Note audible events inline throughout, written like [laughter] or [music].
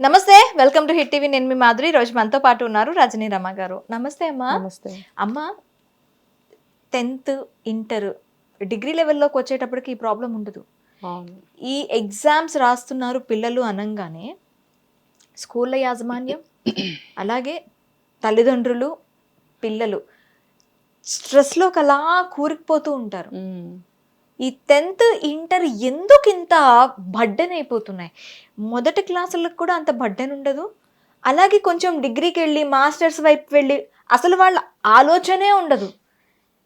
నమస్తే welcome to hit TV. నేను మీ మాధురి. రోజు మనతో పాటు ఉన్నారు రజనీ రమ గారు. నమస్తే అమ్మా. నమస్తే. అమ్మ టెన్త్ ఇంటర్ డిగ్రీ లెవెల్లోకి వచ్చేటప్పటికి ఈ ప్రాబ్లం ఉండదు. ఈ ఎగ్జామ్స్ రాస్తున్నారు పిల్లలు అనగానే స్కూళ్ళ యాజమాన్యం అలాగే తల్లిదండ్రులు పిల్లలు స్ట్రెస్లోకి అలా కూరుకుపోతూ ఉంటారు. ఈ టెన్త్ ఇంటర్ ఎందుకు ఇంత బడ్డెన్ అయిపోతున్నాయి మొదటి క్లాసులకు కూడా అంత బడ్డెన్ ఉండదు అలాగే కొంచెం డిగ్రీకి వెళ్ళి మాస్టర్స్ వైపు వెళ్ళి అసలు వాళ్ళ ఆలోచనే ఉండదు.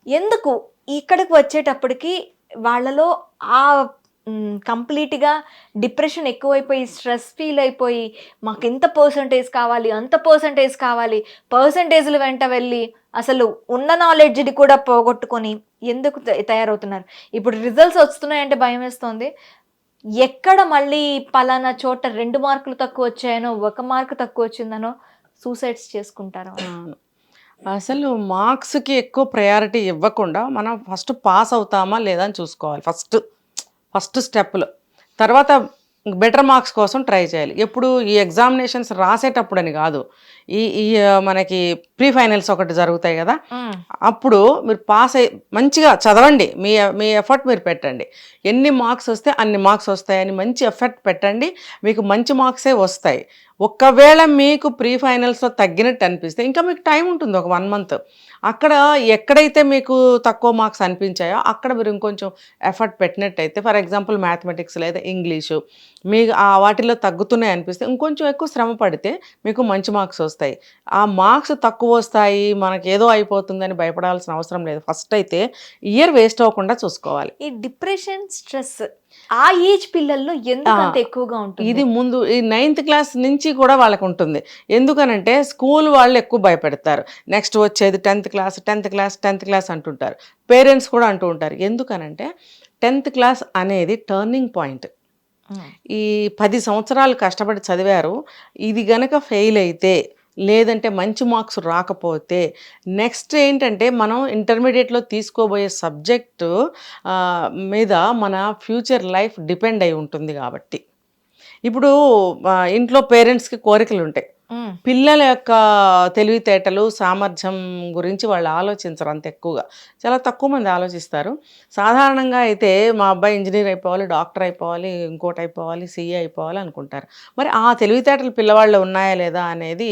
ఎందుకు? ఇక్కడికి వచ్చేటప్పటికి వాళ్ళలో ఆ కంప్లీట్గా డిప్రెషన్ ఎక్కువైపోయి స్ట్రెస్ ఫీల్ అయిపోయి మాకు ఇంత పర్సంటేజ్ కావాలి అంత పర్సంటేజ్ కావాలి పర్సంటేజ్లు వెంట వెళ్ళి అసలు ఉన్న నాలెడ్జ్ని కూడా పోగొట్టుకొని ఎందుకు త- తయారవుతున్నారు? ఇప్పుడు రిజల్ట్స్ వస్తున్నాయంటే భయం వేస్తోంది. ఎక్కడ మళ్ళీ పలానా చోట రెండు మార్కులు తక్కువ వచ్చాయనో ఒక మార్కు తక్కువ వచ్చిందనో సూసైడ్స్ చేసుకుంటారు? అవును. అసలు మార్క్స్కి ఎక్కువ ప్రయారిటీ ఇవ్వకుండా మనం ఫస్ట్ పాస్ అవుతామా లేదా అని చూసుకోవాలి. ఫస్ట్ ఫస్ట్ స్టెప్లో తర్వాత బెటర్ మార్క్స్ కోసం ట్రై చేయాలి. ఎప్పుడు ఈ ఎగ్జామినేషన్స్ రాసేటప్పుడు అని కాదు. ఈ ఈ మనకి ప్రీ ఫైనల్స్ ఒకటి జరుగుతాయి కదా. అప్పుడు మీరు పాస్ అయ్యి మంచిగా చదవండి. మీ మీ ఎఫర్ట్ మీరు పెట్టండి. ఎన్ని మార్క్స్ వస్తే అన్ని మార్క్స్ వస్తాయని మంచి ఎఫర్ట్ పెట్టండి. మీకు మంచి మార్క్సే వస్తాయి. ఒకవేళ మీకు ప్రీ ఫైనల్స్లో తగ్గినట్టు అనిపిస్తే ఇంకా మీకు టైం ఉంటుంది. ఒక వన్ మంత్. అక్కడ ఎక్కడైతే మీకు తక్కువ మార్క్స్ అనిపించాయో అక్కడ మీరు ఇంకొంచెం ఎఫర్ట్ పెట్టినట్టయితే ఫర్ ఎగ్జాంపుల్ మ్యాథమెటిక్స్ లేదా ఇంగ్లీషు మీకు ఆ వాటిలో తగ్గుతున్నాయి అనిపిస్తే ఇంకొంచెం ఎక్కువ శ్రమ పడితే మీకు మంచి మార్క్స్ వస్తాయి. ఆ మార్క్స్ తక్కువ వస్తాయి మనకి ఏదో అయిపోతుందని భయపడాల్సిన అవసరం లేదు. ఫస్ట్ అయితే ఇయర్ వేస్ట్ అవ్వకుండా చూసుకోవాలి. ఈ డిప్రెషన్ స్ట్రెస్ ఆ ఏజ్ పిల్లల్లో ఎందుకు అంత ఎక్కువగా ఉంటుంది? ఇది ముందు ఈ నైన్త్ క్లాస్ నుంచి కూడా వాళ్ళకు ఉంటుంది. ఎందుకనంటే స్కూల్ వాళ్ళు ఎక్కువ భయపెడతారు. నెక్స్ట్ వచ్చేది tenth class tenth class tenth class అంటుంటారు. పేరెంట్స్ కూడా అంటూ ఉంటారు. ఎందుకనంటే టెన్త్ క్లాస్ అనేది టర్నింగ్ పాయింట్. ఈ పది సంవత్సరాలు కష్టపడి చదివారు. ఇది గనక ఫెయిల్ అయితే లేదంటే మంచి మార్క్స్ రాకపోతే నెక్స్ట్ ఏంటంటే మనం ఇంటర్మీడియట్లో తీసుకోబోయే సబ్జెక్టు మీద మన ఫ్యూచర్ లైఫ్ డిపెండ్ అయి ఉంటుంది కాబట్టి. ఇప్పుడు ఇంట్లో పేరెంట్స్కి కోరికలు ఉంటాయి పిల్లల యొక్క తెలివితేటలు సామర్థ్యం గురించి వాళ్ళు ఆలోచించరు అంత ఎక్కువగా. చాలా తక్కువ మంది ఆలోచిస్తారు. సాధారణంగా అయితే మా అబ్బాయి ఇంజనీర్ అయిపోవాలి డాక్టర్ అయిపోవాలి ఇంకోటి అయిపోవాలి సీఏ అయిపోవాలి అనుకుంటారు. మరి ఆ తెలివితేటలు పిల్లవాళ్ళు ఉన్నాయా లేదా అనేది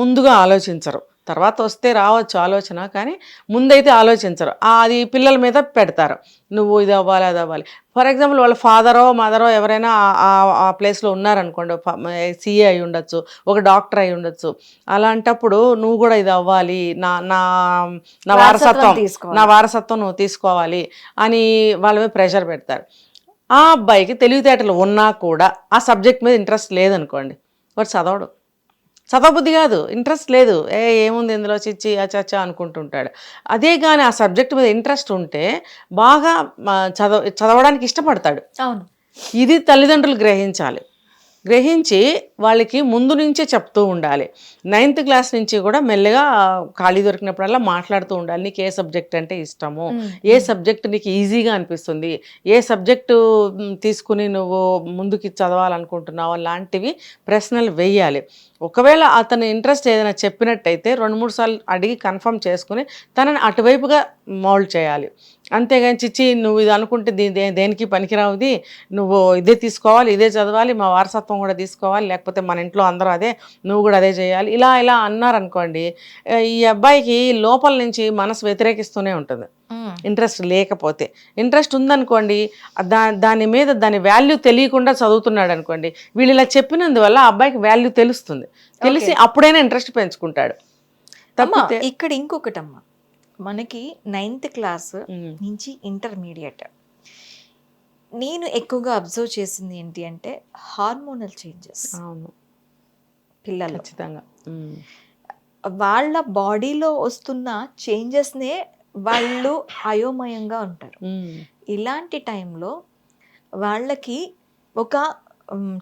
ముందుగా ఆలోచించరు. తర్వాత వస్తే రావచ్చు ఆలోచన కానీ ముందైతే ఆలోచించరు. అది పిల్లల మీద పెడతారు. నువ్వు ఇది అవ్వాలి అది అవ్వాలి. ఫర్ ఎగ్జాంపుల్ వాళ్ళ ఫాదరో మదరో ఎవరైనా ఆ- ప్లేస్లో ఉన్నారనుకోండి సీఏ అయి ఉండొచ్చు ఒక డాక్టర్ అయి ఉండొచ్చు. అలాంటప్పుడు నువ్వు కూడా ఇది అవ్వాలి నా నా నా వారసత్వం. నా వారసత్వం నువ్వు తీసుకోవాలి అని వాళ్ళ మీద ప్రెషర్ పెడతారు. ఆ అబ్బాయికి తెలివితేటలు ఉన్నా కూడా ఆ సబ్జెక్ట్ మీద ఇంట్రెస్ట్ లేదనుకోండి వాడు చదవడు. చదవబుద్ధి కాదు ఇంట్రెస్ట్ లేదు. ఏ ఏముంది ఇందులో చిచ్చి అచ్చచ్చా అనుకుంటుంటాడు. అదే కానీ ఆ సబ్జెక్ట్ మీద ఇంట్రెస్ట్ ఉంటే బాగా చదవ చదవడానికి ఇష్టపడతాడు. అవును. ఇది తల్లిదండ్రులు గ్రహించాలి. గ్రహించి వాళ్ళకి ముందు నుంచే చెప్తూ ఉండాలి. నైన్త్ క్లాస్ నుంచి కూడా మెల్లగా ఖాళీ దొరికినప్పుడల్లా మాట్లాడుతూ ఉండాలి. నీకు ఏ సబ్జెక్ట్ అంటే ఇష్టము? ఏ సబ్జెక్ట్ నీకు ఈజీగా అనిపిస్తుంది? ఏ సబ్జెక్టు తీసుకుని నువ్వు ముందుకి చదవాలనుకుంటున్నావు లాంటివి ప్రశ్నలు వేయాలి. ఒకవేళ అతని ఇంట్రెస్ట్ ఏదైనా చెప్పినట్టయితే రెండు మూడు సార్లు అడిగి కన్ఫర్మ్ చేసుకుని తనని అటువైపుగా మౌల్డ్ చేయాలి. అంతేగాని చిచ్చి నువ్వు ఇది అనుకుంటే దీని దే- దేనికి పనికిరావుది నువ్వు ఇదే తీసుకోవాలి ఇదే చదవాలి మా వారసత్వం కూడా తీసుకోవాలి లేకపోతే మన ఇంట్లో అందరూ అదే నువ్వు కూడా అదే చేయాలి. ఇలా ఇలా అన్నారనుకోండి ఈ అబ్బాయికి లోపల నుంచి మనసు వ్యతిరేకిస్తూనే ఉంటుంది. ఇంట్రెస్ట్ లేకపోతే. ఇంట్రెస్ట్ ఉందనుకోండి దా దాని మీద దాని వాల్యూ తెలియకుండా చదువుతున్నాడు అనుకోండి వీళ్ళు ఇలా చెప్పినందువల్ల ఆ అబ్బాయికి వాల్యూ తెలుస్తుంది. తెలిసి అప్పుడైనా ఇంట్రెస్ట్ పెంచుకుంటాడు. తప్పితే ఇక్కడ ఇంకొకటమ్మా. మనకి నైన్త్ క్లాస్ ఉమ్, నుంచి ఇంటర్మీడియట్. నేను ఎక్కువగా అబ్జర్వ్ చేసింది ఏంటి అంటే హార్మోనల్ చేంజెస్. అవును. పిల్లలు ఖచ్చితంగా. ఉమ్, వాళ్ళ బాడీలో వస్తున్న చేంజెస్నే వాళ్ళు అయోమయంగా ఉంటారు ఇలాంటి టైంలో వాళ్ళకి ఒక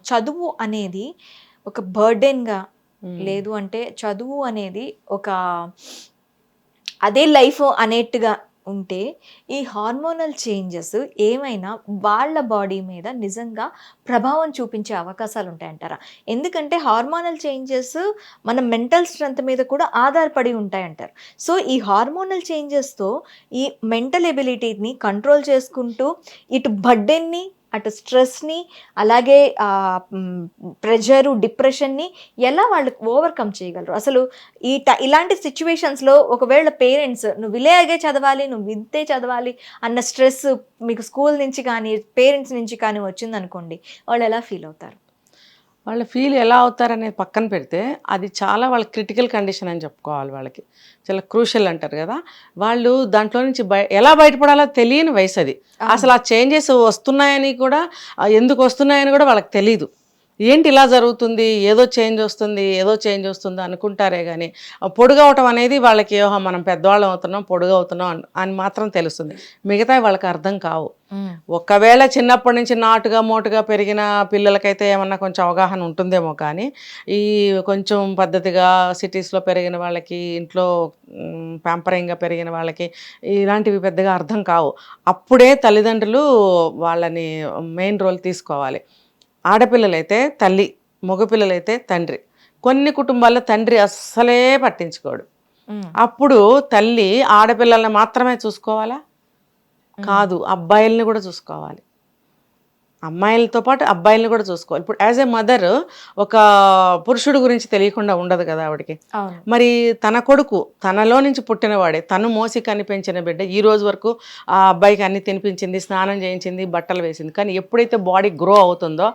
చదువు అనేది ఒక బర్డెన్గా. లేదు అంటే చదువు అనేది ఒక అదే లైఫ్ అనేట్టుగా ఉంటే ఈ హార్మోనల్ చేంజెస్ ఏమైనా వాళ్ళ బాడీ మీద నిజంగా ప్రభావం చూపించే అవకాశాలు ఉంటాయంటారా? ఎందుకంటే హార్మోనల్ చేంజెస్ మన మెంటల్ స్ట్రెంత్ మీద కూడా ఆధారపడి ఉంటాయంటారు. సో ఈ హార్మోనల్ చేంజెస్తో ఈ మెంటల్ ఎబిలిటీని కంట్రోల్ చేసుకుంటూ ఇటు బర్డెన్ని అటు స్ట్రెస్ని అలాగే ప్రెషరు డిప్రెషన్ని ఎలా వాళ్ళు ఓవర్కమ్ చేయగలరు? అసలు ఈ ట ఇలాంటి సిచ్యువేషన్స్లో ఒకవేళ పేరెంట్స్ నువ్వు ఇలాగే చదవాలి నువ్వు ఇంతే చదవాలి అన్న స్ట్రెస్ మీకు స్కూల్ నుంచి కానీ పేరెంట్స్ నుంచి కానీ వచ్చిందనుకోండి వాళ్ళు ఎలా ఫీల్ అవుతారు? వాళ్ళ ఫీల్ ఎలా అవుతారనేది పక్కన పెడితే అది చాలా వాళ్ళ క్రిటికల్ కండిషన్ అని చెప్పుకోవాలి వాళ్ళకి. చాలా క్రూషల్ అంటారు కదా. వాళ్ళు దాంట్లో నుంచి బయ ఎలా బయటపడాలో తెలియని వయసు అది. అసలు ఆ చేంజెస్ వస్తున్నాయని కూడా ఎందుకు వస్తున్నాయని కూడా వాళ్ళకి తెలియదు ఏంటి ఇలా జరుగుతుంది? ఏదో చేంజ్ వస్తుంది ఏదో చేంజ్ వస్తుంది అనుకుంటారే కానీ పొడుగవటం అనేది వాళ్ళకి "ఓహో, మనం పెద్దవాళ్ళం అవుతున్నాం పొడుగు అవుతున్నాం అని- అని మాత్రం తెలుస్తుంది. మిగతా వాళ్ళకి అర్థం కావు. ఒకవేళ చిన్నప్పటి నుంచి నాటుగా మోటుగా పెరిగిన పిల్లలకైతే ఏమన్నా కొంచెం అవగాహన ఉంటుందేమో కానీ ఈ కొంచెం పద్ధతిగా సిటీస్లో పెరిగిన వాళ్ళకి ఇంట్లో ప్యాంపరింగ్గా పెరిగిన వాళ్ళకి ఇలాంటివి పెద్దగా అర్థం కావు. అప్పుడే తల్లిదండ్రులు వాళ్ళని మెయిన్ రోల్ తీసుకోవాలి. ఆడపిల్లలైతే తల్లి మగపిల్లలైతే తండ్రి. కొన్ని కుటుంబాల్లో తండ్రి అస్సలే పట్టించుకోడు. అప్పుడు తల్లి ఆడపిల్లల్ని మాత్రమే చూసుకోవాలా? కాదు అబ్బాయిల్ని కూడా చూసుకోవాలి. అమ్మాయిలతో పాటు అబ్బాయిల్ని కూడా చూసుకోవాలి ఇప్పుడు యాజ్ ఏ మదర్ ఒక పురుషుడు గురించి తెలియకుండా ఉండదు కదా ఆవిడకి. మరి తన కొడుకు తనలో నుంచి పుట్టినవాడే తను మోసి కనిపించిన బిడ్డ ఈ రోజు వరకు ఆ అబ్బాయికి అన్ని తినిపించింది స్నానం చేయించింది బట్టలు వేసింది. కానీ ఎప్పుడైతే బాడీ గ్రో అవుతుందో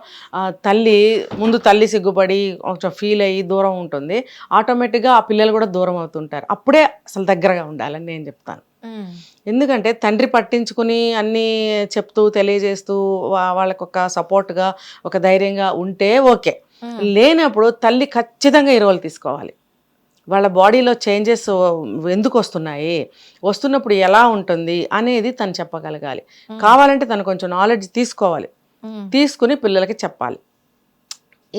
తల్లి ముందు తల్లి సిగ్గుపడి కొంచెం ఫీల్ అయ్యి దూరం ఉంటుంది. ఆటోమేటిక్గా ఆ పిల్లలు కూడా దూరం అవుతుంటారు. అప్పుడే అసలు దగ్గరగా ఉండాలని నేను చెప్తాను. ఎందుకంటే తండ్రి పట్టించుకుని అన్నీ చెప్తూ తెలియజేస్తూ వాళ్ళకు ఒక సపోర్ట్గా ఒక ధైర్యంగా ఉంటే ఓకే. లేనప్పుడు తల్లి ఖచ్చితంగా ఈ రోల్ తీసుకోవాలి. వాళ్ళ బాడీలో చేంజెస్ ఎందుకు వస్తున్నాయి వస్తున్నప్పుడు ఎలా ఉంటుంది? అనేది తను చెప్పగలగాలి. కావాలంటే తను కొంచెం నాలెడ్జ్ తీసుకోవాలి. తీసుకుని పిల్లలకి చెప్పాలి.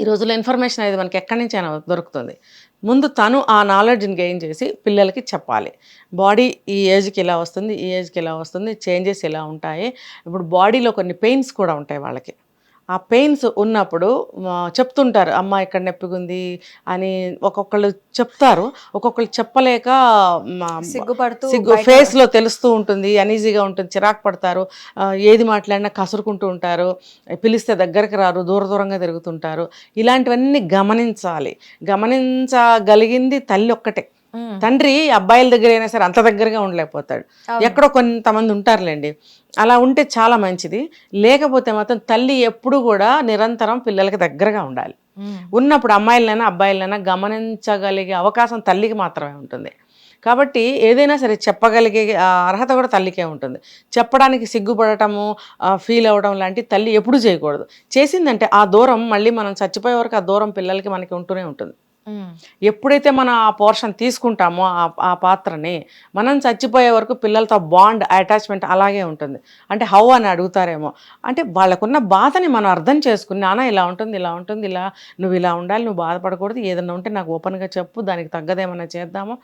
ఈ రోజుల్లో ఇన్ఫర్మేషన్ అనేది మనకి ఎక్కడి నుంచి అయినా దొరుకుతుంది. ముందు తను ఆ నాలెడ్జ్ని గెయిన్ చేసి పిల్లలకి చెప్పాలి. బాడీ ఈ ఏజ్కి ఇలా వస్తుంది? ఈ ఏజ్కి ఇలా వస్తుంది? చేంజెస్ ఇలా ఉంటాయి? ఇప్పుడు బాడీలో కొన్ని పెయిన్స్ కూడా ఉంటాయి వాళ్ళకి. ఆ పెయిన్స్ ఉన్నప్పుడు చెప్తుంటారు అమ్మ ఇక్కడ నొప్పిగుంది అని ఒక్కొక్కళ్ళు చెప్తారు. ఒక్కొక్కళ్ళు చెప్పలేక సిగ్గుపడుతూ సిగ్గు బయట- ఫేస్లో తెలుస్తూ ఉంటుంది అనీజీగా ఉంటుంది చిరాకు పడతారు. ఏది మాట్లాడినా కసురుకుంటూ ఉంటారు పిలిస్తే దగ్గరికి రారు దూర దూరంగా తిరుగుతుంటారు. ఇలాంటివన్నీ గమనించాలి. గమనించగలిగింది తల్లి ఒక్కటే. తండ్రి అబ్బాయిల దగ్గర అయినా సరే అంత దగ్గరగా ఉండలేకపోతాడు. ఎక్కడో కొంతమంది ఉంటారులేండి. అలా ఉంటే చాలా మంచిది. లేకపోతే మాత్రం తల్లి ఎప్పుడు కూడా నిరంతరం పిల్లలకి దగ్గరగా ఉండాలి. ఉన్నప్పుడు అమ్మాయిలైనా అబ్బాయిలైనా గమనించగలిగే అవకాశం తల్లికి మాత్రమే ఉంటుంది. కాబట్టి ఏదైనా సరే చెప్పగలిగే ఆ అర్హత కూడా తల్లికే ఉంటుంది. చెప్పడానికి సిగ్గుపడటము ఫీల్ అవ్వడం లాంటి తల్లి ఎప్పుడూ చేయకూడదు. చేసిందంటే ఆ దూరం మళ్ళీ మనం చచ్చిపోయే వరకు ఆ దూరం పిల్లలకి మనకి ఉంటూనే ఉంటుంది. ఎప్పుడైతే మనం ఆ పోర్షన్ తీసుకుంటామో ఆ ఆ పాత్రని మనం చచ్చిపోయే వరకు పిల్లలతో బాండ్ అటాచ్మెంట్ అలాగే ఉంటుంది. అంటే హౌ అని అడుగుతారేమో. అంటే వాళ్ళకున్న బాధని మనం అర్థం చేసుకుని నాన్న ఇలా ఉంటుంది ఇలా ఉంటుంది ఇలా నువ్వు ఇలా ఉండాలి నువ్వు బాధపడకూడదు ఏదన్నా ఉంటే నాకు ఓపెన్గా చెప్పు దానికి తగ్గదేమన్నా చేద్దాము.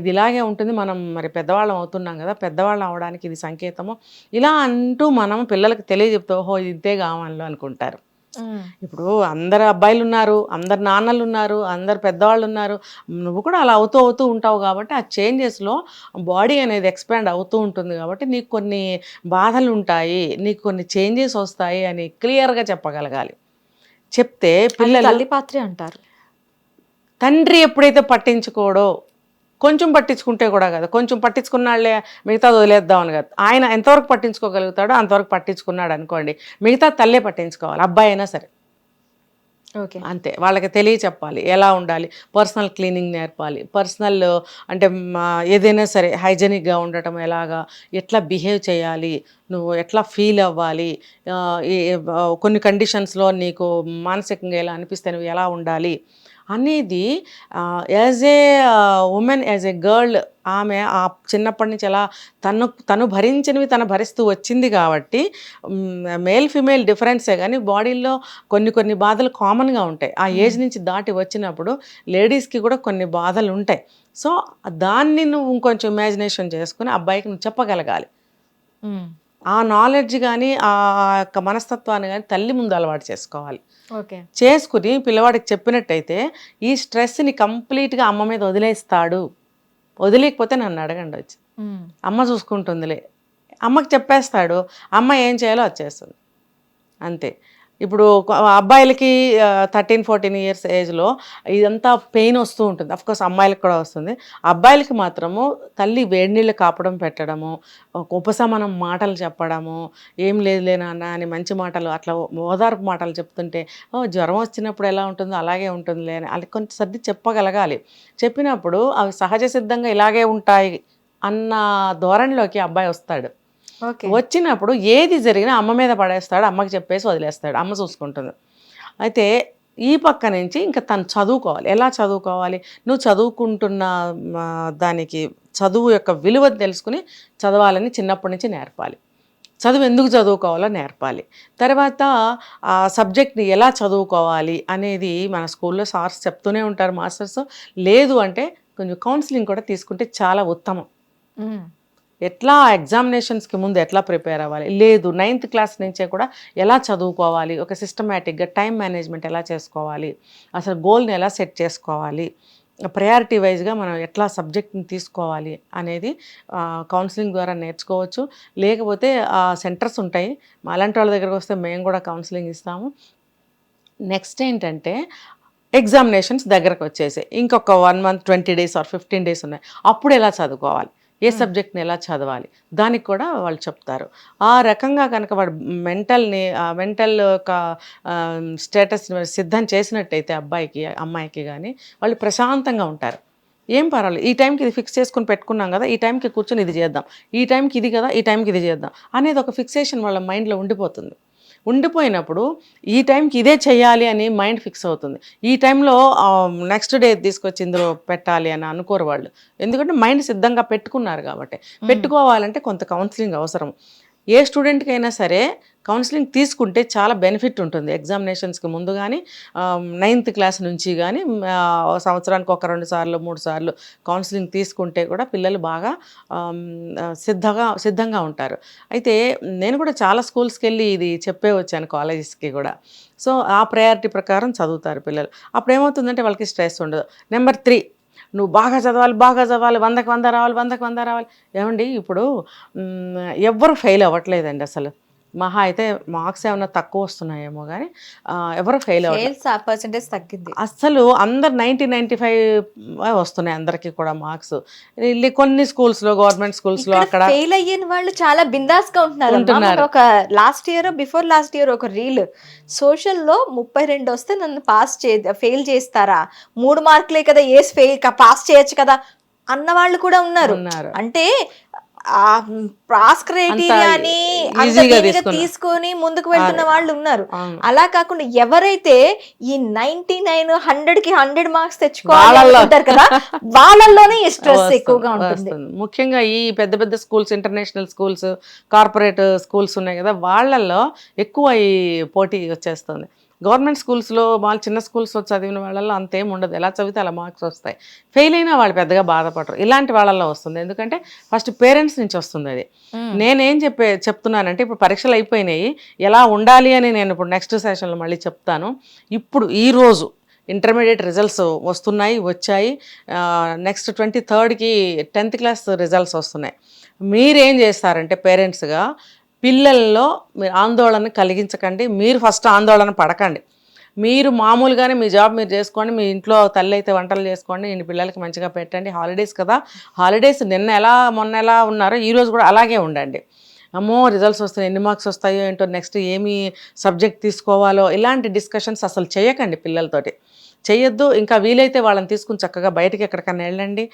ఇది ఇలాగే ఉంటుంది మనం మరి పెద్దవాళ్ళం అవుతున్నాం కదా పెద్దవాళ్ళం అవడానికి ఇది సంకేతము. ఇలా అంటూ మనం పిల్లలకు తెలియజెప్తే ఓహో ఇది ఇంతే కావాలి అనుకుంటారు. ఇప్పుడు అందరు అబ్బాయిలు ఉన్నారు అందరు నాన్నలు ఉన్నారు అందరు పెద్దవాళ్ళు ఉన్నారు నువ్వు కూడా అలా అవుతూ అవుతూ ఉంటావు కాబట్టి ఆ చేంజెస్లో బాడీ అనేది ఎక్స్పాండ్ అవుతూ ఉంటుంది కాబట్టి నీకు కొన్ని బాధలు ఉంటాయి నీకు కొన్ని చేంజెస్ వస్తాయి అని క్లియర్గా చెప్పగలగాలి. చెప్తే పిల్లలు తల్లి పాత్రే అంటారు. తండ్రి ఎప్పుడైతే పట్టించుకోడో కొంచెం పట్టించుకుంటే కూడా కదా. కొంచెం పట్టించుకున్నాళ్ళే మిగతా వదిలేద్దామని కదా. ఆయన ఎంతవరకు పట్టించుకోగలుగుతాడో అంతవరకు పట్టించుకున్నాడు అనుకోండి. మిగతా తల్లే పట్టించుకోవాలి. అబ్బాయి అయినా సరే. ఓకే. అంతే. వాళ్ళకి తెలియ చెప్పాలి. ఎలా ఉండాలి? పర్సనల్ క్లీనింగ్ నేర్పాలి. పర్సనల్ అంటే ఏదైనా సరే హైజెనిక్గా ఉండటం ఎలాగా? ఎట్లా బిహేవ్ చేయాలి? నువ్వు ఎట్లా ఫీల్ అవ్వాలి? కొన్ని కండిషన్స్లో నీకు మానసికంగా ఎలా అనిపిస్తే నువ్వు ఎలా ఉండాలి? అనేది as a woman as a girl ఆమె ఆ చిన్నప్పటి నుంచి ఎలా తను తను భరించినవి తను భరిస్తూ వచ్చింది కాబట్టి మేల్ ఫిమేల్ డిఫరెన్సే కానీ బాడీలో కొన్ని కొన్ని బాధలు కామన్గా ఉంటాయి. ఆ ఏజ్ నుంచి దాటి వచ్చినప్పుడు లేడీస్కి కూడా కొన్ని బాధలు ఉంటాయి. సో దాన్ని నువ్వు ఇంకొంచెం ఇమాజినేషన్ చేసుకుని అబ్బాయికి నువ్వు చెప్పగలగాలి. ఆ నాలెడ్జ్ కానీ ఆ యొక్క మనస్తత్వాన్ని కానీ తల్లి ముందు అలవాటు చేసుకోవాలి. ఓకే. చేసుకుని పిల్లవాడికి చెప్పినట్టయితే ఈ స్ట్రెస్ని కంప్లీట్గా అమ్మ మీద వదిలేస్తాడు. వదిలేకపోతే నన్ను అడగండి వచ్చి. అమ్మ చూసుకుంటుందిలే. అమ్మకి చెప్పేస్తాడు. అమ్మ ఏం చేయాలో అది చేస్తుంది. అంతే. ఇప్పుడు అబ్బాయిలకి థర్టీన్ ఫోర్టీన్ ఇయర్స్ ఏజ్లో ఇదంతా పెయిన్ వస్తూ ఉంటుంది. అఫ్కోర్స్ అమ్మాయిలకు కూడా వస్తుంది. అబ్బాయిలకి మాత్రము తల్లి వేడి నీళ్ళు కాపడం పెట్టడము ఉపశమనం మాటలు చెప్పడము ఏం లేదులే నాన్న అని మంచి మాటలు అట్లా ఓదార్పు మాటలు చెప్తుంటే జ్వరం వచ్చినప్పుడు ఎలా ఉంటుందో అలాగే ఉంటుందిలే అని అది కొంచెం సర్ది చెప్పగలగాలి. చెప్పినప్పుడు అవి సహజ సిద్ధంగా ఇలాగే ఉంటాయి అన్న ధోరణిలోకి అబ్బాయి వస్తాడు. వచ్చినప్పుడు ఏది జరిగినా అమ్మ మీద పడేస్తాడు అమ్మకి చెప్పేసి వదిలేస్తాడు అమ్మ చూసుకుంటుంది. అయితే ఈ పక్క నుంచి ఇంకా తను చదువుకోవాలి. ఎలా చదువుకోవాలి? నువ్వు చదువుకుంటున్న దానికి చదువు యొక్క విలువ తెలుసుకుని చదవాలని చిన్నప్పటి నుంచి నేర్పాలి. చదువు ఎందుకు చదువుకోవాలో నేర్పాలి. తర్వాత ఆ సబ్జెక్ట్ని ఎలా చదువుకోవాలి అనేది మన స్కూల్లో సార్స్ చెప్తూనే ఉంటారు మాస్టర్స్. లేదు అంటే కొంచెం కౌన్సిలింగ్ కూడా తీసుకుంటే చాలా ఉత్తమం. ఎట్లా ఎగ్జామినేషన్స్కి ముందు ఎట్లా ప్రిపేర్ అవ్వాలి? లేదు నైన్త్ క్లాస్ నుంచే కూడా ఎలా చదువుకోవాలి? ఒక సిస్టమేటిక్గా టైం మేనేజ్మెంట్ ఎలా చేసుకోవాలి? అసలు గోల్ని ఎలా సెట్ చేసుకోవాలి? ప్రయారిటీ వైజ్గా మనం ఎట్లా సబ్జెక్ట్ని తీసుకోవాలి అనేది కౌన్సిలింగ్ ద్వారా నేర్చుకోవచ్చు. లేకపోతే ఆ సెంటర్స్ ఉంటాయి. అలాంటి వాళ్ళ దగ్గరకు వస్తే మేము కూడా కౌన్సిలింగ్ ఇస్తాము. నెక్స్ట్ ఏంటంటే ఎగ్జామినేషన్స్ దగ్గరకు వచ్చేసాయి ఇంకొక one month twenty days or fifteen days ఉన్నాయి. అప్పుడు ఎలా చదువుకోవాలి? ఏ సబ్జెక్ట్ని ఎలా చదవాలి? దానికి కూడా వాళ్ళు చెప్తారు. ఆ రకంగా కనుక వాడు మెంటల్ని మెంటల్ ఒక స్టేటస్ సిద్ధం చేసినట్టయితే అబ్బాయికి అమ్మాయికి కానీ వాళ్ళు ప్రశాంతంగా ఉంటారు. ఏం పర్వాలేదు. ఈ టైంకి ఇది ఫిక్స్ చేసుకుని పెట్టుకున్నాం కదా ఈ టైంకి కూర్చొని ఇది చేద్దాం. ఈ టైంకి ఇది కదా ఈ టైంకి ఇది చేద్దాం అనేది ఒక ఫిక్సేషన్ వాళ్ళ మైండ్లో ఉండిపోతుంది. ఉండిపోయినప్పుడు ఈ టైంకి ఇదే చేయాలి అని మైండ్ ఫిక్స్ అవుతుంది. ఈ టైంలో నెక్స్ట్ డే తీసుకొచ్చి ఇందులో పెట్టాలి అని అనుకోరు వాళ్ళు. ఎందుకంటే మైండ్ సిద్ధంగా పెట్టుకున్నారు కాబట్టి. పెట్టుకోవాలంటే కొంత కౌన్సిలింగ్ అవసరం. ఏ స్టూడెంట్కి అయినా సరే కౌన్సిలింగ్ తీసుకుంటే చాలా బెనిఫిట్ ఉంటుంది. ఎగ్జామినేషన్స్కి ముందు కానీ నైన్త్ క్లాస్ నుంచి కానీ సంవత్సరానికి ఒక రెండు సార్లు మూడు సార్లు కౌన్సిలింగ్ తీసుకుంటే కూడా పిల్లలు బాగా సిద్ధంగా సిద్ధంగా ఉంటారు. అయితే నేను కూడా చాలా స్కూల్స్కి వెళ్ళి ఇది చెప్పే వచ్చాను కాలేజెస్కి కూడా. సో ఆ ప్రయారిటీ ప్రకారం చదువుతారు పిల్లలు. అప్పుడు ఏమవుతుందంటే వాళ్ళకి స్ట్రెస్ ఉండదు. నెంబర్ త్రీ నువ్వు బాగా చదవాలి బాగా చదవాలి వందకు వంద రావాలి వందకు వంద రావాలి. ఏమండి ఇప్పుడు ఎవ్వరు ఫెయిల్ అవ్వట్లేదండి అసలు. మహా అయితే మార్క్స్ ఏమైనా తక్కువ వస్తున్నాయేమో కానీ ఎవరు ఫెయిల్ పర్సెంటేజ్ తగ్గింది. అసలు అందరు నైంటీ నైంటీ ఫైవ్ వస్తున్నాయి అందరికీ కూడా మార్క్స్. కొన్ని స్కూల్స్లో గవర్నమెంట్ స్కూల్స్లో అక్కడ ఫెయిల్ అయ్యిన వాళ్ళు చాలా బిందాస్గా ఉంటున్నారు. ఉంటున్నారు. ఒక last year before last year ఒక రీల్ సోషల్లో ముప్పై రెండు వస్తే నన్ను పాస్ చే ఫెయిల్ చేస్తారా? మూడు మార్కులే కదా ఏ ఫెయిల్ పాస్ చేయొచ్చు కదా? అన్న వాళ్ళు కూడా ఉన్నారు. ఉన్నారు. అంటే ఆ పాస్ క్రైటీరియాని తీసుకొని ముందుకు వెళ్తున్న వాళ్ళు ఉన్నారు. అలా కాకుండా ఎవరైతే ఈ నైన్టీ నైన్ హండ్రెడ్కి హండ్రెడ్ మార్క్స్ తెచ్చుకోవాలి వాళ్ళల్లో. అనుకుంటారు కదా వాళ్ళల్లోనే స్ట్రెస్ ఎక్కువగా ఉంటుంది. ముఖ్యంగా ఈ పెద్ద పెద్ద schools international schools corporate schools ఉన్నాయి కదా వాళ్ళల్లో ఎక్కువ ఈ పోటీ వచ్చేస్తుంది గవర్నమెంట్ స్కూల్స్లో వాళ్ళు చిన్న స్కూల్స్లో చదివిన వాళ్ళల్లో అంతేం ఉండదు. ఎలా చదివితే అలా మార్క్స్ వస్తాయి. ఫెయిల్ అయినా వాళ్ళు పెద్దగా బాధపడరు. ఇలాంటి వాళ్ళల్లో వస్తుంది. ఎందుకంటే ఫస్ట్ పేరెంట్స్ నుంచి వస్తుంది అది. నేనేం చెప్పే చెప్తున్నానంటే ఇప్పుడు పరీక్షలు అయిపోయినాయి. ఎలా ఉండాలి అని నేను ఇప్పుడు నెక్స్ట్ సెషన్లో మళ్ళీ చెప్తాను. ఇప్పుడు ఈ రోజు ఇంటర్మీడియట్ రిజల్ట్స్ వస్తున్నాయి వచ్చాయి. నెక్స్ట్ ట్వంటీ థర్డ్కి టెన్త్ క్లాస్ రిజల్ట్స్ వస్తున్నాయి. మీరేం చేస్తారంటే పేరెంట్స్గా పిల్లల్లో మీరు ఆందోళన కలిగించకండి. మీరు ఫస్ట్ ఆందోళన పడకండి. మీరు మామూలుగానే మీ జాబ్ మీరు చేసుకోండి. మీ ఇంట్లో తల్లి అయితే వంటలు చేసుకోండి. నేను పిల్లలకి మంచిగా పెట్టండి. హాలిడేస్ కదా. హాలిడేస్ నిన్న ఎలా మొన్న ఎలా ఉన్నారో ఈరోజు కూడా అలాగే ఉండండి. అమ్మో రిజల్ట్స్ వస్తాయి ఎన్ని మార్క్స్ వస్తాయో ఏంటో నెక్స్ట్ ఏమి సబ్జెక్ట్ తీసుకోవాలో ఇలాంటి డిస్కషన్స్ అసలు చేయకండి పిల్లలతోటి. చేయొద్దు ఇంకా వీలైతే వాళ్ళని తీసుకుని చక్కగా బయటకి ఎక్కడికన్నా వెళ్ళండి.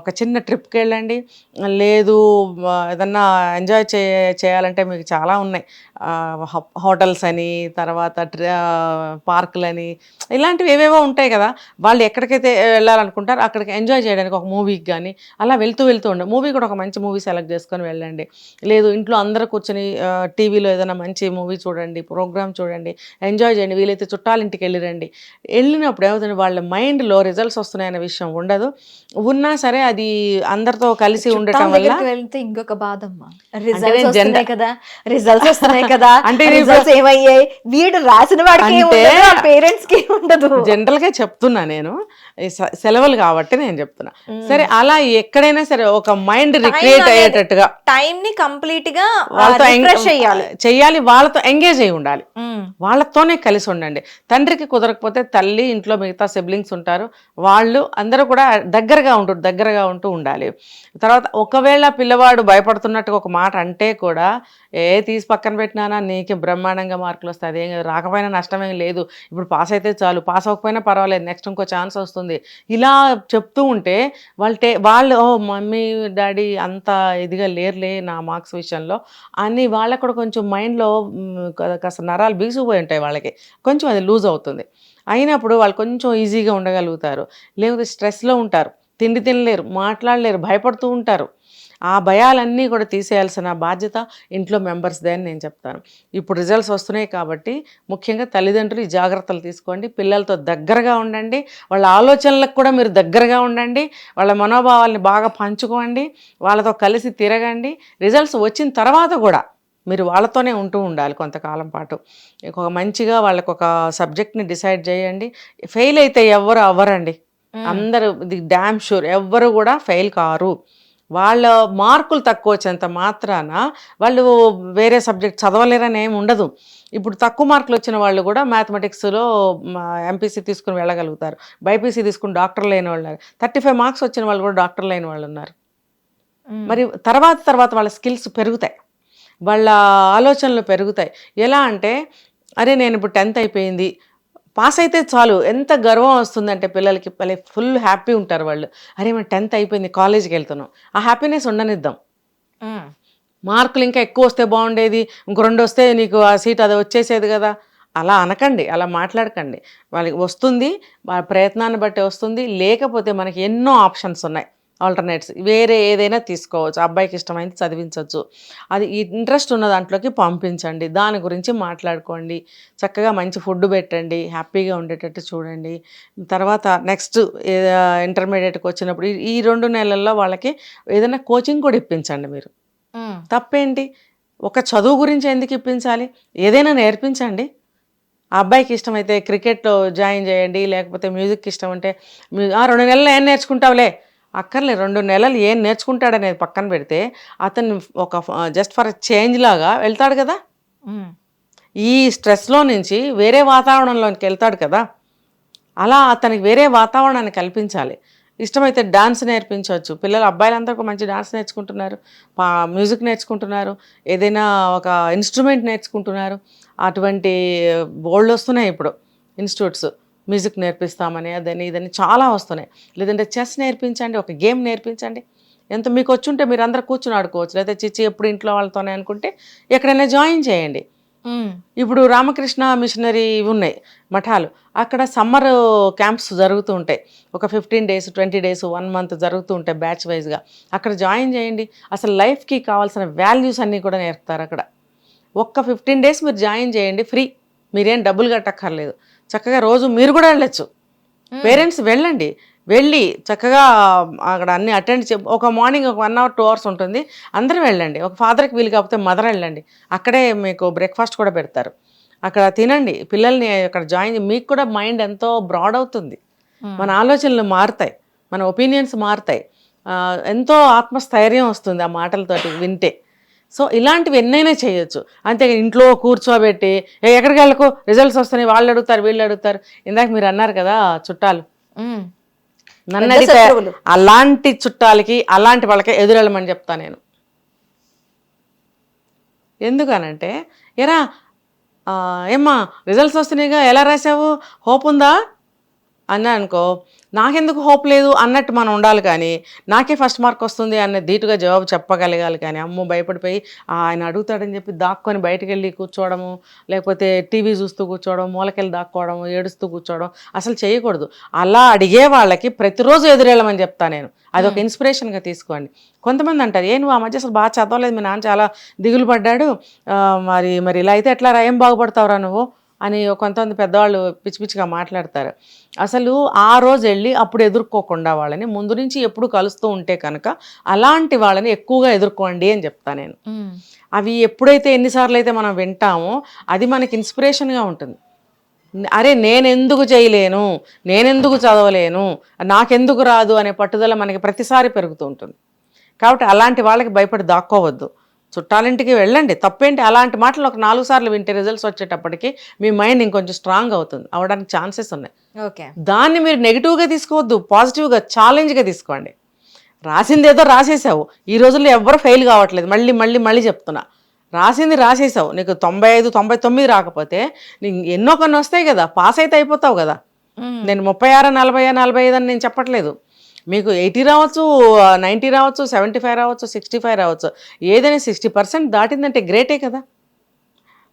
ఒక చిన్న ట్రిప్కి వెళ్ళండి. లేదు ఏదన్నా ఎంజాయ్ చే చేయాలంటే మీకు చాలా ఉన్నాయి. హోటల్స్ అని తర్వాత పార్కులని ఇలాంటివి ఏవేవో ఉంటాయి కదా. వాళ్ళు ఎక్కడికైతే వెళ్ళాలనుకుంటారో అక్కడికి ఎంజాయ్ చేయడానికి ఒక మూవీకి కానీ అలా వెళ్తూ వెళ్తూ ఉండే మూవీ కూడా ఒక మంచి మూవీ సెలెక్ట్ చేసుకొని వెళ్ళండి. లేదు ఇంట్లో అందరూ కూర్చొని టీవీలో ఏదైనా మంచి మూవీ చూడండి ప్రోగ్రామ్ చూడండి ఎంజాయ్ చేయండి. వీలైతే చుట్టాలింటికి వెళ్ళిరండి వెళ్ళిన అయినప్పుడు ఏమవుతుంది? వాళ్ళ మైండ్లో రిజల్ట్స్ వస్తున్నాయనే విషయం ఉండదు. ఉన్నా సరే అది అందరితో కలిసి ఉండటం వల్ల వెళ్తే ఇంకొక బాధమ్మా. రిజల్ట్స్ నేను జనర- వస్తున్నాయి కదా? రిజల్ట్స్ వస్తున్నాయి కదా? [laughs] అంటే అంటే ఇది రిజల్ట్స్ ఏమయ్యాయి? వీడు రాసిన వాడికి అంటే- పేరెంట్స్కి ఉండదు. జనరల్గా చెప్తున్నా నేను. సెలవులు కాబట్టి నేను చెప్తున్నా. సరే అలా ఎక్కడైనా సరే ఒక మైండ్ రిక్రియేట్ అయ్యేటట్టుగా టైం ని కంప్లీట్గా వాళ్ళతో చేయాలి. చెయ్యాలి వాళ్ళతో ఎంగేజ్ అయి ఉండాలి. వాళ్ళతోనే కలిసి ఉండండి. తండ్రికి కుదరకపోతే తల్లి ఇంట్లో మిగతా సిబ్లింగ్స్ ఉంటారు వాళ్ళు అందరూ కూడా దగ్గరగా ఉంటూ దగ్గరగా ఉంటూ ఉండాలి. తర్వాత ఒకవేళ పిల్లవాడు భయపడుతున్నట్టుగా ఒక మాట అంటే కూడా ఏ తీసి పక్కన పెట్టినానా నీకు బ్రహ్మాండంగా మార్కులు వస్తాయి అదేం రాకపోయినా నష్టమేం లేదు ఇప్పుడు పాస్ అయితే చాలు పాస్ అవ్వకపోయినా పర్వాలేదు నెక్స్ట్ ఇంకో ఛాన్స్ వస్తుంది. ఇలా చెప్తూ ఉంటే వాళ్ళు టే వాళ్ళు ఓ మమ్మీ డాడీ అంత ఇదిగా లేరులే నా మార్క్స్ విషయంలో అని వాళ్ళకు కూడా కొంచెం మైండ్లో కాస్త నరాలు బీసుకుపోయి ఉంటాయి వాళ్ళకి కొంచెం అది లూజ్ అవుతుంది. అయినప్పుడు వాళ్ళు కొంచెం ఈజీగా ఉండగలుగుతారు. లేకపోతే స్ట్రెస్లో ఉంటారు. తిండి తినలేరు మాట్లాడలేరు భయపడుతూ ఉంటారు. ఆ భయాలన్నీ కూడా తీసేయాల్సిన బాధ్యత ఇంట్లో మెంబర్స్దే అని నేను చెప్తాను. ఇప్పుడు రిజల్ట్స్ వస్తున్నాయి కాబట్టి ముఖ్యంగా తల్లిదండ్రులు ఈ జాగ్రత్తలు తీసుకోండి. పిల్లలతో దగ్గరగా ఉండండి. వాళ్ళ ఆలోచనలకు కూడా మీరు దగ్గరగా ఉండండి. వాళ్ళ మనోభావాల్ని బాగా పంచుకోండి. వాళ్ళతో కలిసి తిరగండి. రిజల్ట్స్ వచ్చిన తర్వాత కూడా మీరు వాళ్ళతోనే ఉంటూ ఉండాలి కొంతకాలం పాటు. ఒక మంచిగా వాళ్ళకు ఒక సబ్జెక్ట్ని డిసైడ్ చేయండి. ఫెయిల్ అయితే ఎవ్వరు అవ్వరండి. అందరూ ఇది డ్యామ్ షూర్. ఎవ్వరు కూడా ఫెయిల్ కారు. వాళ్ళ మార్కులు తక్కువ వచ్చేంత మాత్రాన వాళ్ళు వేరే సబ్జెక్ట్ చదవలేరని ఏమి ఉండదు. ఇప్పుడు తక్కువ మార్కులు వచ్చిన వాళ్ళు కూడా మ్యాథమెటిక్స్లో ఎంపీసీ తీసుకుని వెళ్ళగలుగుతారు. బైపీసీ తీసుకుని డాక్టర్ లేని వాళ్ళు థర్టీ ఫైవ్ మార్క్స్ వచ్చిన వాళ్ళు కూడా డాక్టర్ లేని వాళ్ళు ఉన్నారు. మరి తర్వాత తర్వాత వాళ్ళ స్కిల్స్ పెరుగుతాయి. వాళ్ళ ఆలోచనలు పెరుగుతాయి. ఎలా అంటే అరే నేను ఇప్పుడు టెన్త్ అయిపోయింది. పాస్ అయితే చాలు. ఎంత గర్వం వస్తుందంటే పిల్లలకి భలే ఫుల్ హ్యాపీ ఉంటారు వాళ్ళు. అరే మేము టెన్త్ అయిపోయింది కాలేజీకి వెళ్తున్నాం. ఆ హ్యాపీనెస్ ఉండనిద్దాం. మార్కులు ఇంకా ఎక్కువ వస్తే బాగుండేది. ఇంకో రెండు వస్తే నీకు ఆ సీట్ అది వచ్చేసేది కదా. అలా అనకండి. అలా మాట్లాడకండి. వాళ్ళకి వస్తుంది వాళ్ళ ప్రయత్నాన్ని బట్టి వస్తుంది. లేకపోతే మనకి ఎన్నో ఆప్షన్స్ ఉన్నాయి. ఆల్టర్నేట్స్. వేరే ఏదైనా తీసుకోవచ్చు. అబ్బాయికి ఇష్టమైంది చదివించవచ్చు అది ఇంట్రెస్ట్ ఉన్న దాంట్లోకి పంపించండి. దాని గురించి మాట్లాడుకోండి. చక్కగా మంచి ఫుడ్ పెట్టండి. హ్యాపీగా ఉండేటట్టు చూడండి. తర్వాత నెక్స్ట్ ఇంటర్మీడియట్కి వచ్చినప్పుడు ఈ- రెండు నెలల్లో వాళ్ళకి ఏదైనా కోచింగ్ కూడా ఇప్పించండి మీరు. తప్పేంటి? ఒక చదువు గురించి ఎందుకు ఇప్పించాలి? ఏదైనా నేర్పించండి. ఆ అబ్బాయికి ఇష్టమైతే క్రికెట్లో జాయిన్ చేయండి. లేకపోతే మ్యూజిక్ ఇష్టం అంటే రెండు నెలలు ఏం నేర్చుకుంటావులే? అక్కర్లే రెండు నెలలు ఏం నేర్చుకుంటాడనేది పక్కన పెడితే అతను ఒక జస్ట్ ఫర్ చేంజ్ లాగా వెళ్తాడు కదా. ఈ స్ట్రెస్లో నుంచి వేరే వాతావరణంలోకి వెళ్తాడు కదా? అలా అతనికి వేరే వాతావరణాన్ని కల్పించాలి. ఇష్టమైతే డాన్స్ నేర్పించవచ్చు. పిల్లలు అబ్బాయిలందరూ మంచి డాన్స్ నేర్చుకుంటున్నారు. మ్యూజిక్ నేర్చుకుంటున్నారు. ఏదైనా ఒక ఇన్స్ట్రుమెంట్ నేర్చుకుంటున్నారు. అటువంటి బోల్డ్ వస్తున్నాయి ఇప్పుడు ఇన్స్టిట్యూట్స్. మ్యూజిక్ నేర్పిస్తామని అదని ఇదని చాలా వస్తున్నాయి. లేదంటే చెస్ నేర్పించండి ఒక గేమ్ నేర్పించండి. ఎంత మీకు వచ్చుంటే మీరు అందరు కూర్చుని ఆడుకోవచ్చు. లేకపోతే చిచ్చి ఎప్పుడు ఇంట్లో వాళ్ళతోనే అనుకుంటే ఎక్కడైనా జాయిన్ చేయండి. ఇప్పుడు రామకృష్ణ మిషనరీ ఇవి ఉన్నాయి మఠాలు. అక్కడ సమ్మర్ క్యాంప్స్ జరుగుతూ ఉంటాయి. ఒక fifteen days twenty days one month జరుగుతూ ఉంటాయి బ్యాచ్ వైజ్గా. అక్కడ జాయిన్ చేయండి. అసలు లైఫ్కి కావాల్సిన వాల్యూస్ అన్నీ కూడా నేర్పుతారు అక్కడ. ఒక్క ఫిఫ్టీన్ డేస్ మీరు జాయిన్ చేయండి ఫ్రీ. మీరేం డబ్బులు కట్టక్కర్లేదు. చక్కగా రోజు మీరు కూడా వెళ్ళొచ్చు. పేరెంట్స్ వెళ్ళండి. వెళ్ళి చక్కగా అక్కడ అన్ని అటెండ్ చే ఒక మార్నింగ్ ఒక వన్ అవర్ టూ అవర్స్ ఉంటుంది. అందరూ వెళ్ళండి. ఒక ఫాదర్కి వీలు కాకపోతే మదర్ వెళ్ళండి. అక్కడే మీకు బ్రేక్ఫాస్ట్ కూడా పెడతారు. అక్కడ తినండి. పిల్లల్ని అక్కడ జాయిన్ మీకు కూడా మైండ్ ఎంతో బ్రాడ్ అవుతుంది. మన ఆలోచనలు మారుతాయి. మన ఒపీనియన్స్ మారుతాయి. ఎంతో ఆత్మస్థైర్యం వస్తుంది ఆ మాటలతోటి వింటే. సో ఇలాంటివి ఎన్నైనా చేయొచ్చు. అంతే ఇంట్లో కూర్చోబెట్టి "ఏ, ఎక్కడికి వెళ్ళకు? రిజల్ట్స్ వస్తున్నాయి వాళ్ళు అడుగుతారు వీళ్ళు అడుగుతారు. ఇందాక మీరు అన్నారు కదా చుట్టాలు. నన్ను అడిగితే. అలాంటి చుట్టాలకి అలాంటి వాళ్ళకి ఎదురెళ్ళమని చెప్తా నేను. ఎందుకనంటే ఎరా ఏమ్మా రిజల్ట్స్ వస్తున్నాయిగా ఎలా రాసావు హోప్ ఉందా? అన్నా అనుకో నాకెందుకు హోప్ లేదు అన్నట్టు మనం ఉండాలి కానీ నాకే ఫస్ట్ మార్క్ వస్తుంది అన్న ధీటుగా జవాబు చెప్పగలగాలి కానీ అమ్మో భయపడిపోయి "ఆ, ఆయన అడుగుతాడని చెప్పి దాక్కొని బయటకు వెళ్ళి కూర్చోవడము లేకపోతే టీవీ చూస్తూ కూర్చోవడం మూలకెళ్ళి దాక్కోవడం ఏడుస్తూ కూర్చోవడం అసలు చేయకూడదు. అలా అడిగే వాళ్ళకి ప్రతిరోజు ఎదురెళ్ళమని చెప్తా నేను. అది ఒక ఇన్స్పిరేషన్గా తీసుకోండి. కొంతమంది అంటారు ఏ నువ్వు ఆ మధ్య అసలు బాగా చదవలేదు మీ నాన్న చాలా దిగులు పడ్డాడు. మరి మరి ఇలా అయితే ఎట్లా రా ఏం బాగుపడతావురా నువ్వు? అని కొంతమంది పెద్దవాళ్ళు పిచ్చి పిచ్చిగా మాట్లాడతారు. అసలు ఆ రోజు వెళ్ళి అప్పుడు ఎదుర్కోకుండా వాళ్ళని ముందు నుంచి ఎప్పుడు కలుస్తూ ఉంటే కనుక అలాంటి వాళ్ళని ఎక్కువగా ఎదుర్కోండి అని చెప్తా నేను. అవి ఎప్పుడైతే ఎన్నిసార్లు అయితే మనం వింటామో అది మనకి ఇన్స్పిరేషన్గా ఉంటుంది. అరే నేనెందుకు చేయలేను? నేనెందుకు చదవలేను? నాకెందుకు రాదు? అనే పట్టుదల మనకి ప్రతిసారి పెరుగుతూ ఉంటుంది. కాబట్టి అలాంటి వాళ్ళకి భయపడి దాక్కోవద్దు. చుట్టాలింటికి వెళ్ళండి. తప్పేంటి? అలాంటి మాటలు ఒక నాలుగు సార్లు వింటే రిజల్ట్స్ వచ్చేటప్పటికి మీ మైండ్ ఇంకొంచెం స్ట్రాంగ్ అవుతుంది. అవడానికి ఛాన్సెస్ ఉన్నాయి. ఓకే. దాన్ని మీరు నెగిటివ్గా తీసుకోవద్దు పాజిటివ్గా ఛాలెంజ్గా తీసుకోండి. రాసింది ఏదో రాసేసావు. ఈ రోజుల్లో ఎవ్వరు ఫెయిల్ కావట్లేదు. మళ్ళీ మళ్ళీ మళ్ళీ చెప్తున్నా. రాసింది రాసేసావు. నీకు తొంభై ఐదు తొంభై తొమ్మిది రాకపోతే నీకు ఎన్నో కొన్ని వస్తాయి కదా. పాస్ అయితే అయిపోతావు కదా. నేను ముప్పై ఆరు నలభై నలభై ఐదు అని నేను చెప్పట్లేదు. మీకు ఎయిటీ రావచ్చు నైంటీ రావచ్చు సెవెంటీ ఫైవ్ రావచ్చు సిక్స్టీ ఫైవ్ రావచ్చు. ఏదైనా సిక్స్టీ పర్సెంట్ దాటిందంటే గ్రేటే కదా.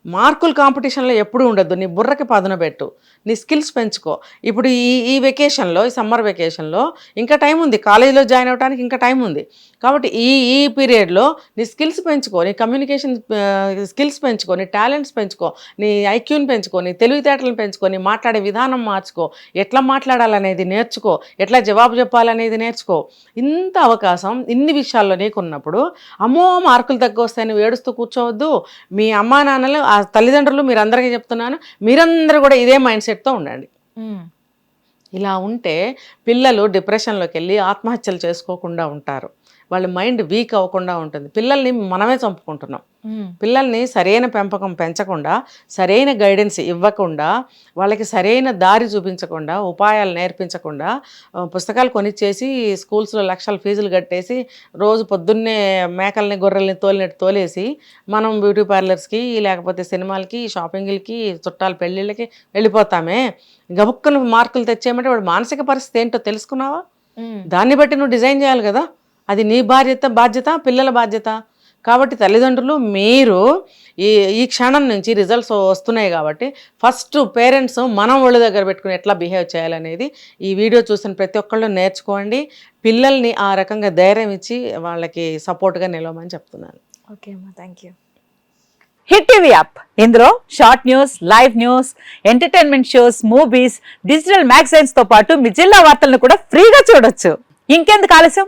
మార్కుల కాంపిటీషన్లో ఎప్పుడూ ఉండొద్దు. నీ బుర్రకి పదున పెట్టు. నీ స్కిల్స్ పెంచుకో. ఇప్పుడు ఈ ఈ వెకేషన్లో ఈ సమ్మర్ వెకేషన్లో ఇంకా టైం ఉంది. కాలేజీలో జాయిన్ అవ్వడానికి ఇంకా టైం ఉంది. కాబట్టి ఈ ఈ పీరియడ్లో నీ స్కిల్స్ పెంచుకో. నీ కమ్యూనికేషన్ స్కిల్స్ పెంచుకో. నీ టాలెంట్స్ పెంచుకో. నీ ఐక్యూని పెంచుకో. నీ తెలివితేటలను పెంచుకో. నీ మాట్లాడే విధానం మార్చుకో. ఎట్లా మాట్లాడాలనేది నేర్చుకో. ఎట్లా జవాబు చెప్పాలనేది నేర్చుకో. ఇంత అవకాశం ఇన్ని విషయాల్లో నీకున్నప్పుడు అమ్మో మార్కులు తగ్గొస్తాయని ఏడుస్తూ కూర్చోవద్దు. మీ అమ్మా నాన్నలు ఆ తల్లిదండ్రులు మీరందరికీ చెప్తున్నాను మీరందరూ కూడా ఇదే మైండ్ సెట్తో ఉండండి ఇలా ఉంటే పిల్లలు డిప్రెషన్లోకి వెళ్ళి ఆత్మహత్యలు చేసుకోకుండా ఉంటారు. వాళ్ళ మైండ్ వీక్ అవ్వకుండా ఉంటుంది. పిల్లల్ని మనమే చంపుకుంటున్నాం. పిల్లల్ని సరైన పెంపకం పెంచకుండా సరైన గైడెన్స్ ఇవ్వకుండా వాళ్ళకి సరైన దారి చూపించకుండా ఉపాయాలు నేర్పించకుండా పుస్తకాలు కొనిచ్చేసి స్కూల్స్లో లక్షల ఫీజులు కట్టేసి రోజు పొద్దున్నే మేకల్ని గొర్రెల్ని తోలినట్టు తోలేసి మనం బ్యూటీ పార్లర్స్కి లేకపోతే సినిమాలకి షాపింగ్లకి చుట్టాల పెళ్ళిళ్ళకి వెళ్ళిపోతామే. గబుక్కున మార్కులు తెచ్చేయమంటే వాడు మానసిక పరిస్థితి ఏంటో తెలుసుకున్నావా? దాన్ని బట్టి నువ్వు డిజైన్ చేయాలి కదా. అది నీ బాధ్యత బాధ్యత పిల్లల బాధ్యత. కాబట్టి తల్లిదండ్రులు మీరు ఈ ఈ క్షణం నుంచి రిజల్ట్స్ వస్తున్నాయి కాబట్టి ఫస్ట్ పేరెంట్స్ మనం ఒళ్ళ దగ్గర పెట్టుకుని ఎట్లా బిహేవ్ చేయాలనేది ఈ వీడియో చూసిన ప్రతి ఒక్కళ్ళు నేర్చుకోండి. పిల్లల్ని ఆ రకంగా ధైర్యం ఇచ్చి వాళ్ళకి సపోర్ట్గా నిలవమని చెప్తున్నాను. ఓకే అమ్మా thank you hit TV app ఇందులో short news live news entertainment shows movies digital మ్యాగజైన్స్తో పాటు మీ జిల్లా వార్తలను కూడా ఫ్రీగా చూడొచ్చు. ఇంకెందుకు ఆలస్యం?